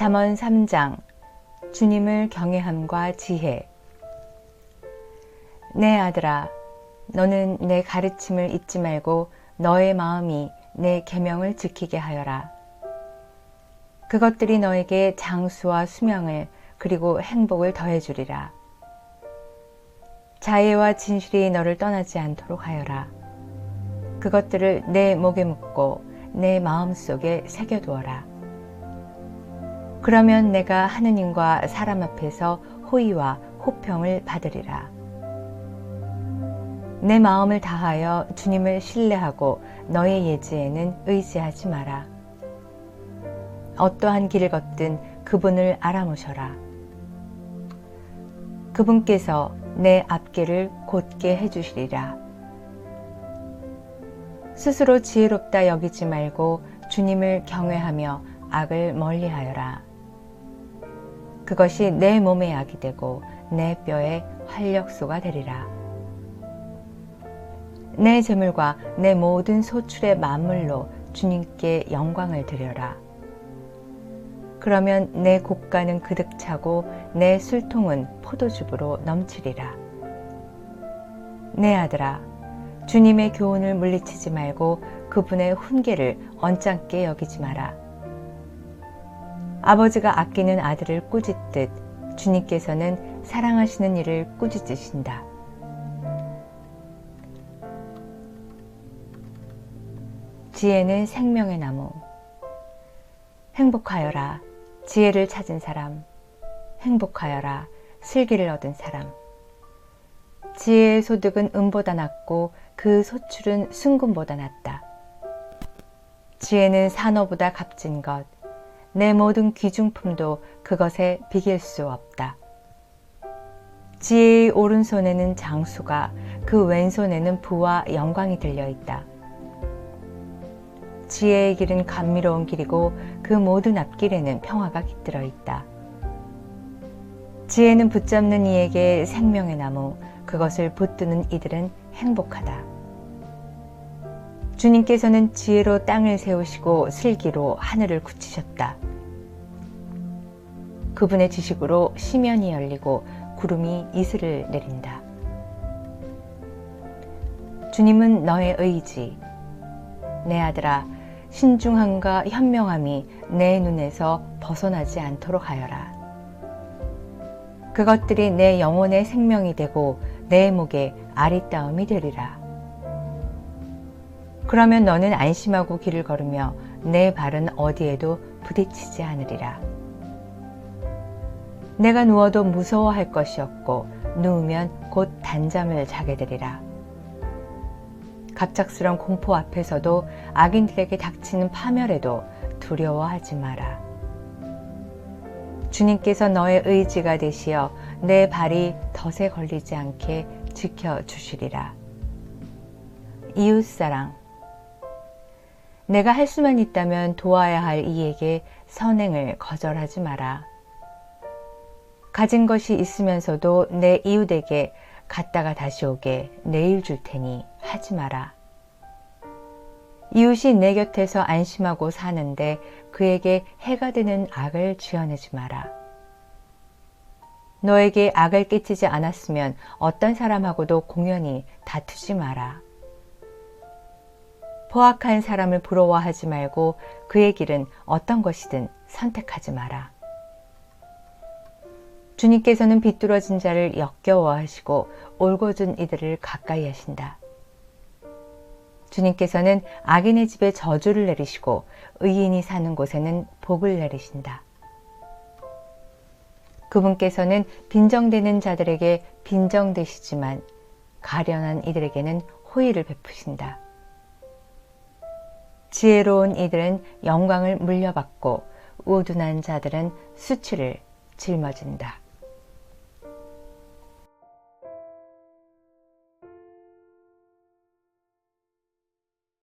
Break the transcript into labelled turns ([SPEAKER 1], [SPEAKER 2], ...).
[SPEAKER 1] 잠언 3장 주님을 경외함과 지혜. 내 아들아 너는 내 가르침을 잊지 말고 너의 마음이 내 계명을 지키게 하여라. 그것들이 너에게 장수와 수명을 그리고 행복을 더해 주리라. 자애와 진실이 너를 떠나지 않도록 하여라. 그것들을 내 목에 묶고 내 마음 속에 새겨 두어라 그러면 내가 하느님과 사람 앞에서 호의와 호평을 받으리라. 내 마음을 다하여 주님을 신뢰하고 너의 예지에는 의지하지 마라. 어떠한 길을 걷든 그분을 알아보셔라. 그분께서 내 앞길을 곧게 해주시리라. 스스로 지혜롭다 여기지 말고 주님을 경외하며 악을 멀리하여라. 그것이 내 몸에 약이 되고 내 뼈에 활력소가 되리라. 내 재물과 내 모든 소출의 만물로 주님께 영광을 드려라. 그러면 내 곡간은 그득 차고 내 술통은 포도즙으로 넘치리라. 내 아들아, 주님의 교훈을 물리치지 말고 그분의 훈계를 언짢게 여기지 마라. 아버지가 아끼는 아들을 꾸짖듯 주님께서는 사랑하시는 이를 꾸짖으신다. 지혜는 생명의 나무. 행복하여라. 지혜를 찾은 사람. 행복하여라. 슬기를 얻은 사람. 지혜의 소득은 은보다 낮고 그 소출은 순금보다 낮다. 지혜는 산호보다 값진 것. 내 모든 귀중품도 그것에 비길 수 없다. 지혜의 오른손에는 장수가 그 왼손에는 부와 영광이 들려 있다. 지혜의 길은 감미로운 길이고 그 모든 앞길에는 평화가 깃들어 있다. 지혜는 붙잡는 이에게 생명의 나무, 그것을 붙드는 이들은 행복하다. 주님께서는 지혜로 땅을 세우시고 슬기로 하늘을 굳히셨다. 그분의 지식으로 시면이 열리고 구름이 이슬을 내린다. 주님은 너의 의지. 내 아들아, 신중함과 현명함이 내 눈에서 벗어나지 않도록 하여라. 그것들이 내 영혼의 생명이 되고 내 목에 아리따움이 되리라. 그러면 너는 안심하고 길을 걸으며 내 발은 어디에도 부딪히지 않으리라. 내가 누워도 무서워할 것이 없고 누우면 곧 단잠을 자게 되리라. 갑작스런 공포 앞에서도 악인들에게 닥치는 파멸에도 두려워하지 마라. 주님께서 너의 의지가 되시어 내 발이 덫에 걸리지 않게 지켜 주시리라. 이웃사랑 내가 할 수만 있다면 도와야 할 이에게 선행을 거절하지 마라. 가진 것이 있으면서도 내 이웃에게 갔다가 다시 오게 내일 줄 테니 하지 마라. 이웃이 내 곁에서 안심하고 사는데 그에게 해가 되는 악을 지어내지 마라. 너에게 악을 끼치지 않았으면 어떤 사람하고도 공연히 다투지 마라. 포악한 사람을 부러워하지 말고 그의 길은 어떤 것이든 선택하지 마라. 주님께서는 비뚤어진 자를 역겨워하시고 올곧은 이들을 가까이 하신다. 주님께서는 악인의 집에 저주를 내리시고 의인이 사는 곳에는 복을 내리신다. 그분께서는 빈정되는 자들에게 빈정되시지만 가련한 이들에게는 호의를 베푸신다. 지혜로운 이들은 영광을 물려받고 우둔한 자들은 수치를 짊어진다.